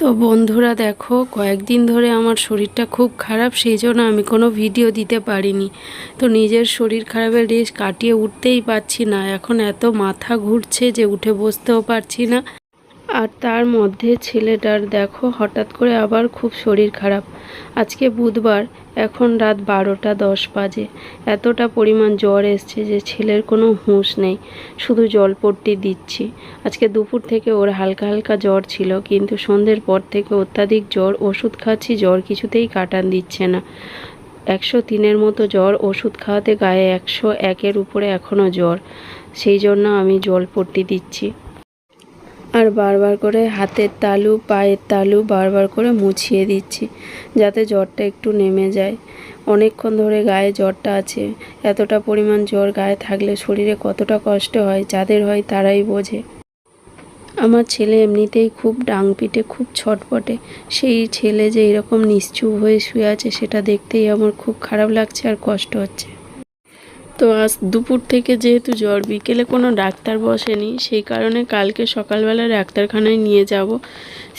তো বন্ধুরা দেখো, কয়েকদিন ধরে আমার শরীরটা খুব খারাপ, সেই জন্য আমি কোনো ভিডিও দিতে পারিনি। তো নিজের শরীর খারাপের রেশ কাটিয়ে উঠতেই পারছি না। এখন এত মাথা ঘুরছে যে উঠে বসতেও পারছি না। আর তার মধ্যে ছেলেটার দেখো হঠাৎ করে আবার খুব শরীর খারাপ। আজকে বুধবার, এখন রাত বারোটা দশ বাজে। এতটা পরিমাণ জ্বর এসছে যে ছেলের কোনো হুঁশ নেই, শুধু জলপট্টি দিচ্ছি। আজকে দুপুর থেকে ওর হালকা হালকা জ্বর ছিল, কিন্তু সন্ধ্যের পর থেকে অত্যাধিক জ্বর, ওষুধ খাচ্ছি, জ্বর কিছুতেই কাটান দিচ্ছে না। একশো তিনের মতো জ্বর, ওষুধ খাওয়াতে গায়ে একশো একের উপরে এখনও জ্বর। সেই জন্য আমি জলপট্টি দিচ্ছি। আর বারবার করে হাতের তালু, পায়ের তালু বারবার করে মুছিয়ে দিচ্ছি, যাতে জ্বরটা একটু নেমে যায়। অনেকক্ষণ ধরে গায়ে জ্বরটা আছে। এতটা পরিমাণ জ্বর গায়ে থাকলে শরীরে কতটা কষ্ট হয়, যাদের হয় তারাই বোঝে। আমার ছেলে এমনিতেই খুব ডাং পিটে খুব ছটপটে। সেই ছেলে যে এরকম নিশ্চুপ হয়ে শুয়ে আছে, সেটা দেখতেই আমার খুব খারাপ লাগছে আর কষ্ট হচ্ছে। তো আজ দুপুর থেকে যেহেতু জ্বর, বিকেলে কোনো ডাক্তার বসেনি, সেই কারণে কালকে সকালবেলা ডাক্তারখানায় নিয়ে যাব।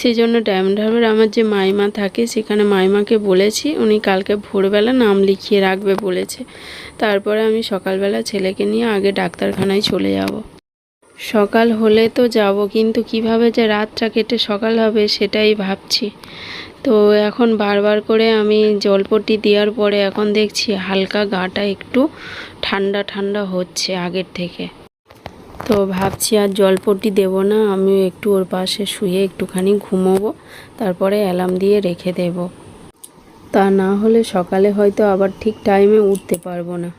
সেই জন্য ড্যামডামের আমার যে মাইমা থাকে, সেখানে মাইমাকে বলেছি, উনি কালকে ভোরবেলা নাম লিখিয়ে রাখবে বলেছে। তারপরে আমি সকালবেলা ছেলেকে নিয়ে আগে ডাক্তারখানায় চলে যাব। সকাল হলে তো যাব, কিন্তু কীভাবে যে রাতটা কেটে সকাল হবে সেটাই ভাবছি। তো এখন বারবার করে আমি জলপট্টি দেওয়ার পরে এখন দেখছি হালকা গাটা একটু ঠান্ডা ঠান্ডা হচ্ছে আগের থেকে। তো ভাবছি আর জলপট্টি দেব না আমি একটু ওর পাশে শুয়ে একটুখানি ঘুমোবো, তারপরে অ্যালার্ম দিয়ে রেখে দেব। তা না হলে সকালে হয়তো আবার ঠিক টাইমে উঠতে পারব না।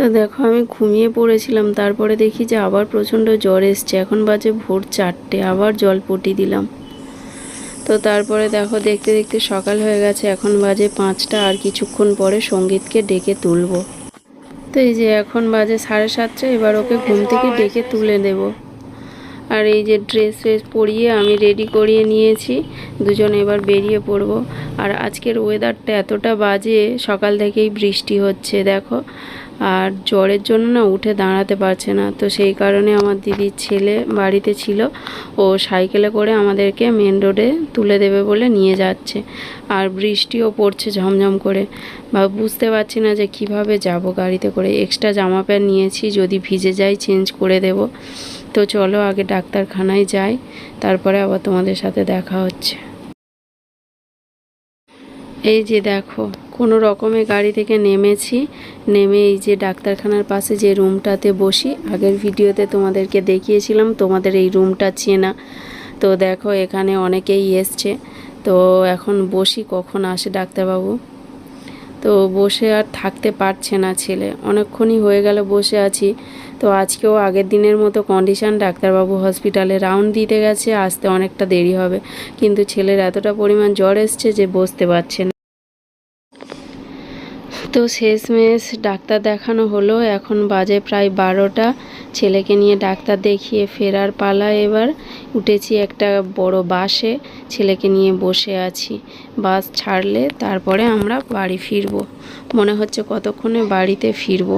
তো দেখো, আমি ঘুমিয়ে পড়েছিলাম। তারপরে দেখি যে আবার প্রচণ্ড জ্বর এসছে। এখন বাজে ভোর চারটে, আবার জলপটি দিলাম। তো তারপরে দেখো, দেখতে দেখতে সকাল হয়ে গেছে। এখন বাজে পাঁচটা আর কিছুক্ষণ পরে সঙ্গীতকে ডেকে তুলব। তো এই যে এখন বাজে সাড়ে সাতটা, এবার ওকে ঘুম থেকে ডেকে তুলে দেব। আর এই যে ড্রেস ফ্রেস পরিয়ে আমি রেডি করিয়ে নিয়েছি। দুজন এবার বেরিয়ে পড়ব। আর আজকের ওয়েদারটা এতটা বাজে, সকাল থেকেই বৃষ্টি হচ্ছে, দেখো। আর জ্বরের জন্য না উঠে দাঁড়াতে পারছে না। তো সেই কারণে আমার দিদির ছেলে বাড়িতে ছিল। ও সাইকেলে করে আমাদেরকে মেন রোডে তুলে দেবে বলে নিয়ে যাচ্ছে। আর বৃষ্টিও পড়ছে ঝমঝম করে। বা বুঝতে পারছি না যে কীভাবে যাব গাড়িতে করে। এক্সট্রা জামা প্যান্ট নিয়েছি, যদি ভিজে যাই চেঞ্জ করে দেব। তো চলো আগে ডাক্তারখানায় যাই, তারপরে আবার তোমাদের সাথে দেখা হচ্ছে। এই যে দেখো কোনো রকমে গাড়ি থেকে নেমেছি। নেমে এই যে ডাক্তারখানার পাশে যে রুমটাতে বসি, আগের ভিডিওতে তোমাদেরকে দেখিয়েছিলাম, তোমাদের এই রুমটা চেনা। তো দেখো এখানে অনেকেই এসছে। তো এখন বসি, কখন আসে ডাক্তারবাবু? তো বসে আর থাকতে পারছে না ছেলে। অনেকক্ষণই হয়ে গেল বসে আছি। তো আজকেও আগের দিনের মতো কন্ডিশান ডাক্তারবাবু হসপিটালে রাউন্ড দিতে গেছে, আসতে অনেকটা দেরি হবে। কিন্তু ছেলের এতটা পরিমাণ জ্বর এসছে যে বসতে পারছে না। তো শেষমেশ ডাক্তার দেখানো হলো। এখন বাজে প্রায় বারোটা। ছেলেকে নিয়ে ডাক্তার দেখিয়ে ফেরার পালা এবার। উঠেছি একটা বড় বাসে। ছেলেকে নিয়ে বসে আছি। বাস ছাড়লে তারপরে আমরা বাড়ি ফিরব। মনে হচ্ছে কতক্ষণে বাড়িতে ফিরব।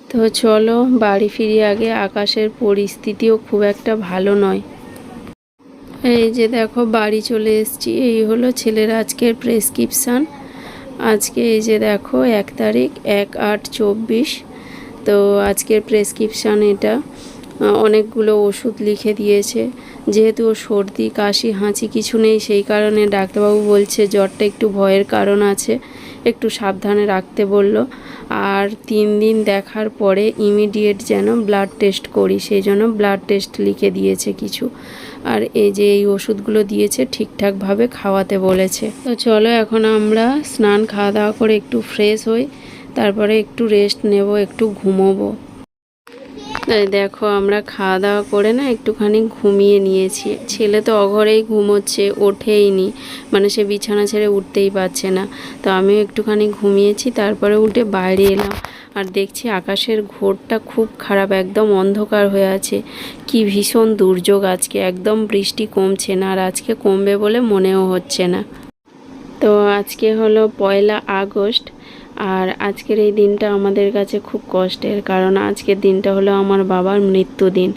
তো চলো, বাড়ি ফিরি আগে। আকাশের পরিস্থিতিও খুব একটা ভালো নয়। এই যে দেখো, বাড়ি চলে এসেছি। এই হলো ছেলের আজকের প্রেসক্রিপশান। আজকে এই যে দেখো, এক তারিখ, এক আট চব্বিশ। তো আজকের প্রেসক্রিপশান এটা। অনেকগুলো ওষুধ লিখে দিয়েছে। যেহেতু ও সর্দি, কাশি, হাঁচি কিছু নেই, সেই কারণে ডাক্তারবাবু বলছে, জ্বরটা একটু ভয়ের কারণ আছে। একটু সাবধানে রাখতে বলল। আর তিন দিন দেখার পরে ইমিডিয়েট যেন ব্লাড টেস্ট করি, সেই জন্য ব্লাড টেস্ট লিখে দিয়েছে কিছু। আর এই যে এই ওষুধগুলো দিয়েছে, ঠিকঠাকভাবে খাওয়াতে বলেছে। তো চলো এখন আমরা স্নান খাওয়া দাওয়া করে একটু ফ্রেশ হই, তারপরে একটু রেস্ট নেব, একটু ঘুমোবো। দেখো, আমরা খাওয়া দাওয়া করে না একটুখানি ঘুমিয়ে নিয়েছি। ছেলে তো অঘরেই ঘুমোচ্ছে, ওঠেই নি। মানে সে বিছানা ছেড়ে উঠতেই পারছে না। তো আমিও একটুখানি ঘুমিয়েছি, তারপরে উঠে বাইরে এলাম। আর দেখছি আকাশের ঘোরটা খুব খারাপ, একদম অন্ধকার হয়ে আছে। কি ভীষণ দুর্যোগ আজকে, একদম বৃষ্টি কমছে না, আর আজকে কমবে বলে মনেও হচ্ছে না। তো আজকে হলো পয়লা আগস্ট। আর আজকের এই দিনটা আমাদের কাছে খুব কষ্টের, কারণ আজকের দিনটা হলো আমার বাবার মৃত্যুদিন।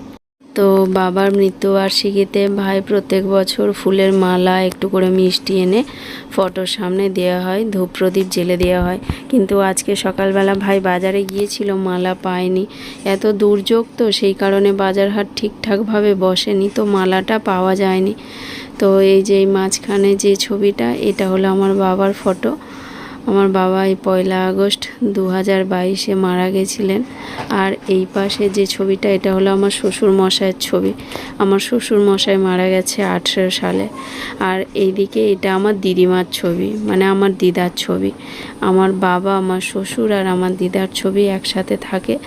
তো বাবার মৃত্যুবার্ষিকীতে ভাই প্রত্যেক বছর ফুলের মালা, একটু করে মিষ্টি এনে ফটোর সামনে দেওয়া হয় ধূপ প্রদীপ জেলে দেওয়া হয়। কিন্তু আজকে সকালবেলা ভাই বাজারে গিয়েছিল, মালা পায়নি। এত দুর্যোগ তো, সেই কারণে বাজার হাট ঠিকঠাকভাবে বসেনি, তো মালাটা পাওয়া যায়নি। তো এই যে মাঝখানে যে ছবিটা, এটা হলো আমার বাবার ফটো। আমার বাবা এই পয়লা আগস্ট দু হাজার বাইশে মারা গেছিলেন। আর এই পাশে যে ছবিটা, এটা হলো আমার শ্বশুর মশাইয়ের ছবি। আমার শ্বশুর মশাই মারা গেছে আঠেরো সালে। আর এইদিকে এটা আমার দিদিমার ছবি মানে আমার দিদার ছবি। আমার বাবা, আমার শ্বশুর আর আমার দিদার ছবি একসাথে থাকে।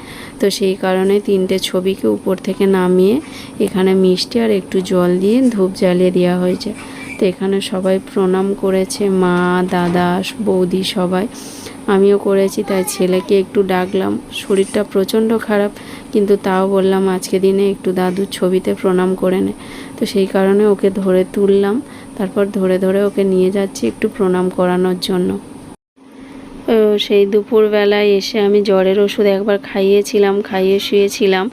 তো সেই কারণে তিনটে ছবিকে উপর থেকে নামিয়ে এখানে মিষ্টি আর একটু জল দিয়ে ধূপ জ্বালিয়ে দেওয়া হয়েছে। তো এখানে সবাই প্রণাম করেছে, মা, দাদা, বৌদি সবাই। আমিও করেছি, তাই ছেলেকে একটু ডাকলাম। শরীরটা প্রচণ্ড খারাপ, কিন্তু তাও বললাম আজকে দিনে একটু দাদুর ছবিতে প্রণাম করে নে। তো সেই কারণে ওকে ধরে তুললাম। তারপর ধরে ধরে ওকে নিয়ে যাচ্ছি একটু প্রণাম করানোর জন্য। সেই দুপুরবেলায় এসে আমি জ্বরের ওষুধ একবার খাইয়েছিলাম, খাইয়ে শুয়েছিলাম।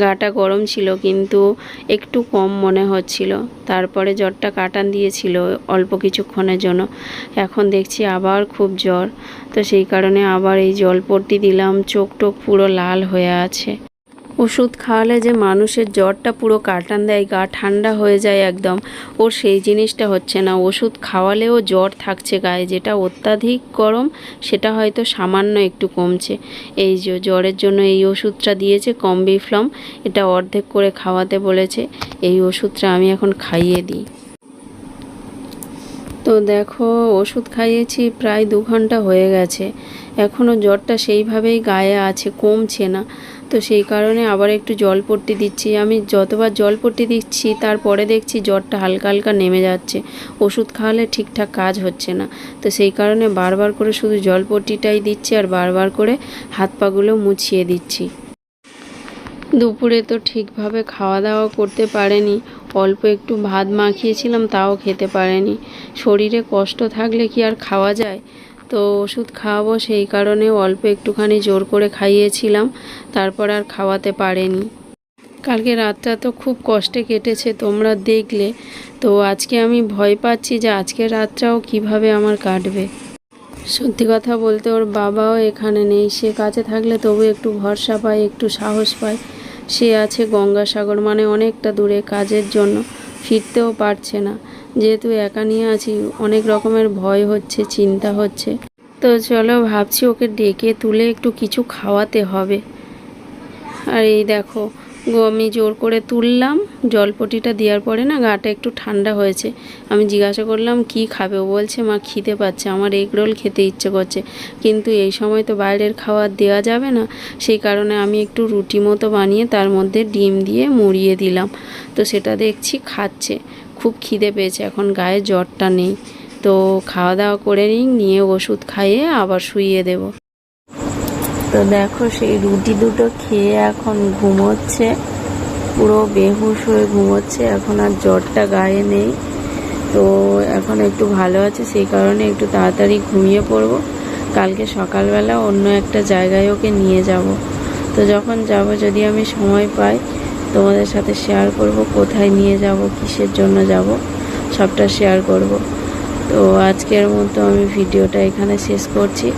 গাটা গরম ছিল কিন্তু একটু কম মনে হচ্ছিল। তারপরে জ্বরটা কাটান দিয়েছিল অল্প কিছুক্ষণের জন্য। এখন দেখছি আবার খুব জ্বর। তো সেই কারণে আবার এই জল জলপট্টি দিলাম চোখ টোক পুরো লাল হয়ে আছে। ওষুধ খাওয়ালে যে মানুষের জ্বরটা পুরো কাটান দেয়, গা ঠান্ডা হয়ে যায় একদম। ওর সেই জিনিসটা হচ্ছে না, ওষুধ খাওয়ালেও জ্বর থাকছে গায়ে, যেটা অত্যাধিক গরম, সেটা হয়তো সামান্য একটু কমছে। এই যে জ্বরের জন্য এই ওষুধটা দিয়েছে কম্বিফ্লম, এটা অর্ধেক করে খাওয়াতে বলেছে, এই ওষুধটা আমি এখন খাইয়ে দিই। তো দেখো, ওষুধ খাইয়েছি, প্রায় দু ঘণ্টা হয়ে গেছে। এখনও জ্বরটা সেইভাবেই গায়ে আছে, কমছে না। তো সেই কারণে আবার একটু জলপট্টি দিচ্ছি। আমি যতবার জলপট্টি দিচ্ছি, তারপরে দেখছি জ্বরটা হালকা হালকা নেমে যাচ্ছে। ওষুধ খাওয়ালে ঠিকঠাক কাজ হচ্ছে না। তো সেই কারণে বারবার করে শুধু জলপট্টিটাই দিচ্ছি আর বারবার করে হাত পাগুলো মুছিয়ে দিচ্ছি। দুপুরে তো ঠিকভাবে খাওয়া দাওয়া করতে পারেনি। অল্প একটু ভাত মাখিয়েছিলাম, তাও খেতে পারেনি। শরীরে কষ্ট থাকলে কি আর খাওয়া যায়? তো ওষুধ খাওয়াবো, সেই কারণে অল্প একটুখানি জোর করে খাইয়েছিলাম, তারপর আর খাওয়াতে পারেনি। কালকে রাতটা তো খুব কষ্টে কেটেছে, তোমরা দেখলে। তো আজকে আমি ভয় পাচ্ছি যে আজকের রাতটাও কীভাবে আমার কাটবে। সত্যি কথা বলতে ওর বাবাও এখানে নেই, সে কাছে থাকলে তবু একটু ভরসা পায়, একটু সাহস পায়। সে আছে গঙ্গাসাগর মানে অনেকটা দূরে কাজের জন্য, ফিরতেও পারছে না। যেহেতু একা নিয়ে আছি, অনেক রকমের ভয় হচ্ছে, চিন্তা হচ্ছে। তো চলো ভাবছি ওকে ডেকে তুলে একটু কিছু খাওয়াতে হবে। আর এই দেখো আমি জোর করে তুললাম, জলপটিটা দেওয়ার পরে না গাটা একটু ঠান্ডা হয়েছে। আমি জিজ্ঞাসা করলাম, কি খাবে? ও বলছে, মা, খিদে পাচ্ছে, আমার এগ রোল খেতে ইচ্ছে করছে। কিন্তু এই সময় তো বাইরের খাবার দেওয়া যাবে না, সেই কারণে আমি একটু রুটি মতো বানিয়ে তার মধ্যে ডিম দিয়ে মুড়িয়ে দিলাম। তো সেটা দেখছি খাচ্ছে। খুব খিদে পেয়েছে, এখন গায়ে জ্বরটা নেই। তো খাওয়া দাওয়া করে নিই, নিয়ে ওষুধ খাইয়ে আবার শুইয়ে দেব। তো দেখো সেই রুটি দুটো খেয়ে এখন ঘুমোচ্ছে, পুরো বেহুশ হয়ে ঘুমোচ্ছে, এখন আর জ্বরটা গায়ে নেই। তো এখন একটু ভালো আছে, সেই কারণে একটু তাড়াতাড়ি ঘুমিয়ে পড়ব। কালকে সকালবেলা অন্য একটা জায়গায় ওকে নিয়ে যাব। তো যখন যাব, যদি আমি সময় পাই তোমাদের সাথে শেয়ার করব, কোথায় নিয়ে যাব, কিসের জন্য যাব, সবটা শেয়ার করব। তো আজকের মতো আমি ভিডিওটা এখানে শেষ করছি।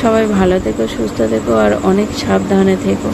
সবাই ভালো থেকো, সুস্থ থেকো, আর অনেক সাবধানে থেকো।